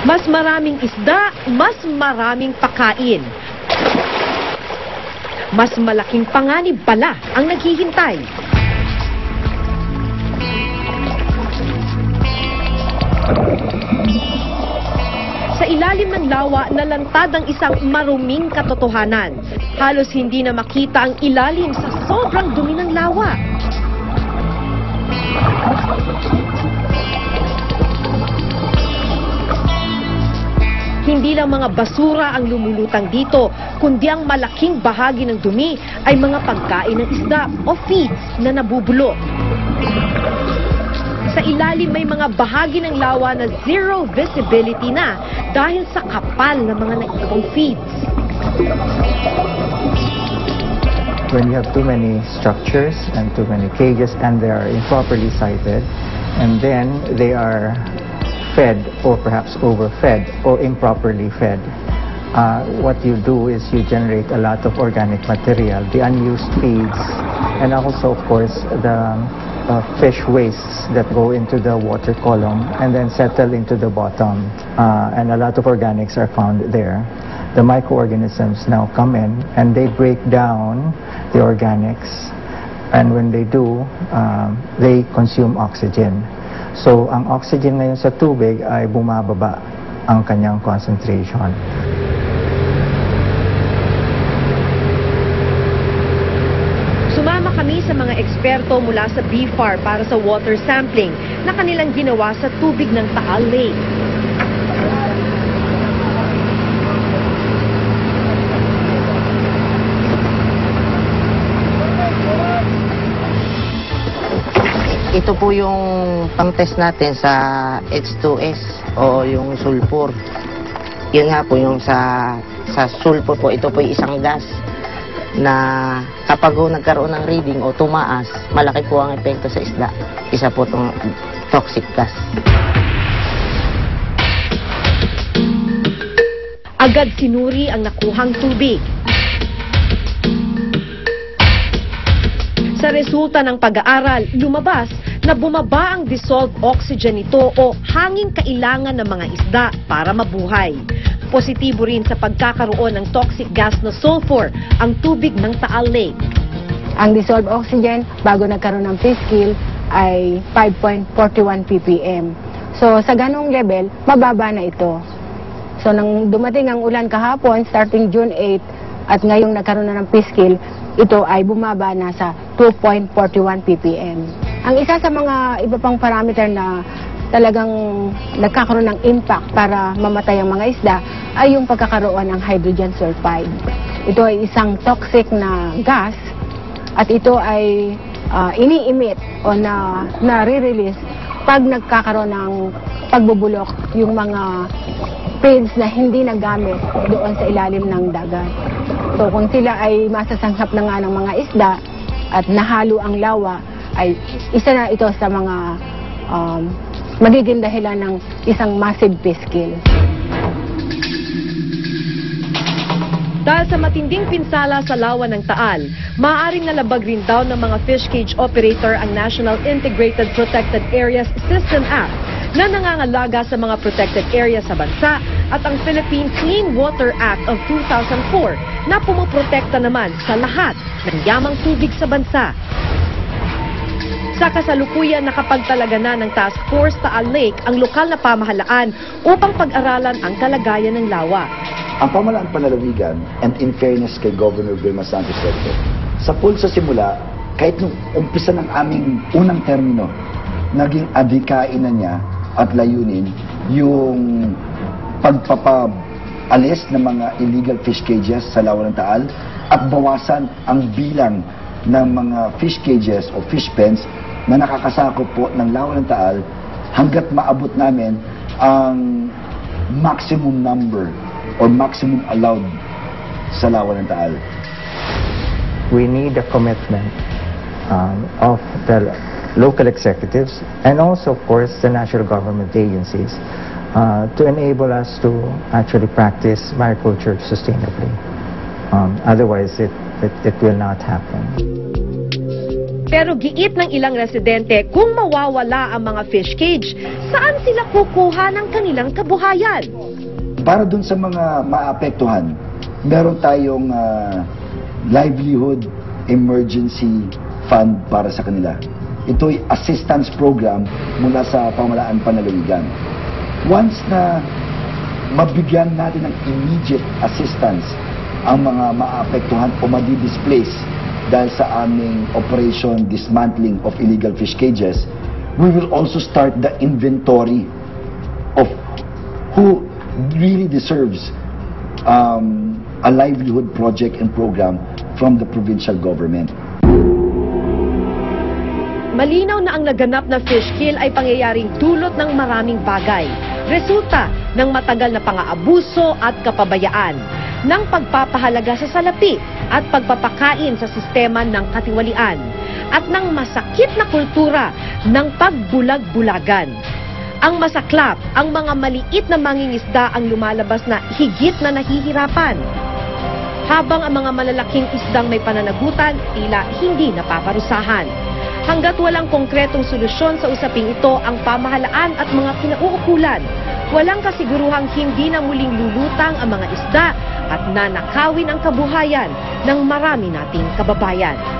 Mas maraming isda, mas maraming pakain. Mas malaking panganib pala ang naghihintay. Sa ilalim ng lawa, nalantad ang isang maruming katotohanan. Halos hindi na makita ang ilalim sa sobrang dumi ng lawa. Hindi lang mga basura ang lumulutang dito, kundi ang malaking bahagi ng dumi ay mga pagkain ng isda o feeds na nabubulok. Sa ilalim may mga bahagi ng lawa na zero visibility na dahil sa kapal ng mga naipong feeds. when you have too many structures and too many cages and they are improperly sited and then they are fed or perhaps overfed or improperly fed. Uh, what you do is you generate a lot of organic material, the unused feeds, and also, of course, the uh, fish wastes that go into the water column and then settle into the bottom. Uh, and a lot of organics are found there. The microorganisms now come in and they break down the organics. And when they do, um, they consume oxygen. So, ang oxygen ngayon sa tubig ay bumababa ang kanyang concentration. Sumama kami sa mga eksperto mula sa BFAR para sa water sampling na kanilang ginawa sa tubig ng Taal Lake. Ito po yung pang-test natin sa H2S o yung sulfur. Yun nga po yung sa sa sulfur po, ito po yung isang gas na kapag ho nagkaroon ng reading o tumaas, malaki po ang epekto sa isda. Isa po itong toxic gas. Agad sinuri ang nakuhang tubig. Sa resulta ng pag-aaral, lumabas na bumaba ang dissolved oxygen nito o hanging kailangan ng mga isda para mabuhay. Positibo rin sa pagkakaroon ng toxic gas na sulfur ang tubig ng Taal Lake. Ang dissolved oxygen bago nagkaroon ng fish kill ay 5.41 ppm. So sa ganong level, mababa na ito. So nang dumating ang ulan kahapon, starting June 8, at ngayong nagkaroon na ng fish kill, ito ay bumaba na sa 2.41 ppm. Ang isa sa mga iba pang parameter na talagang nagkakaroon ng impact para mamatay ang mga isda ay yung pagkakaroon ng hydrogen sulfide. Ito ay isang toxic na gas at ito ay ah, ini-emit o na nare-release pag nagkakaroon ng pagbubulok yung mga feeds na hindi nagamit doon sa ilalim ng dagat. So kung sila ay masasanghap na nga ng mga isda at nahalo ang lawa, ay isa na ito sa mga um, magiging dahilan ng isang massive fish kill. Dahil sa matinding pinsala sa lawa ng Taal, maaaring nalabag rin daw ng mga fish cage operator ang National Integrated Protected Areas System Act na nangangalaga sa mga protected areas sa bansa at ang Philippine Clean Water Act of 2004 na pumoprotekta naman sa lahat ng yamang tubig sa bansa. Sa kasalukuyan nakapagtalaga na ng Task Force Taal Lake ang lokal na pamahalaan upang pag-aralan ang kalagayan ng lawa. ang pamalaan panalawigan and in fairness kay Governor Vilma Santos Recto, sa pool sa simula, kahit nung umpisa ng aming unang termino, naging adhikain na niya at layunin yung pagpapaalis ng mga illegal fish cages sa Lawa ng Taal at bawasan ang bilang ng mga fish cages o fish pens na nakakasakop po ng Lawa ng Taal hanggat maabot namin ang maximum number or maximum allowed sa Lawa ng Taal. we need a commitment um, of the local executives and also, of course, the national government agencies uh, to enable us to actually practice mariculture sustainably. Um, otherwise, it, it, it will not happen. Pero giit ng ilang residente kung mawawala ang mga fish cage, saan sila kukuha ng kanilang kabuhayan? Para dun sa mga maapektuhan, meron tayong ah, livelihood emergency fund para sa kanila. Ito'y assistance program mula sa pamalaan panalawigan. Once na mabigyan natin ng immediate assistance ang mga maapektuhan o madi-displace dahil sa aming operation dismantling of illegal fish cages, we will also start the inventory of who really deserves um, a livelihood project and program from the provincial government. Malinaw na ang naganap na fish kill ay pangyayaring dulot ng maraming bagay. Resulta ng matagal na pang-aabuso at kapabayaan, ng pagpapahalaga sa salapi at pagpapakain sa sistema ng katiwalian, at ng masakit na kultura ng pagbulag-bulagan. Ang masaklap, ang mga maliit na mangingisda ang lumalabas na higit na nahihirapan. Habang ang mga malalaking isdang may pananagutan, tila hindi napaparusahan. Hanggat walang konkretong solusyon sa usaping ito ang pamahalaan at mga kinauukulan, walang kasiguruhang hindi na muling lulutang ang mga isda at nanakawin ang kabuhayan ng marami nating kababayan.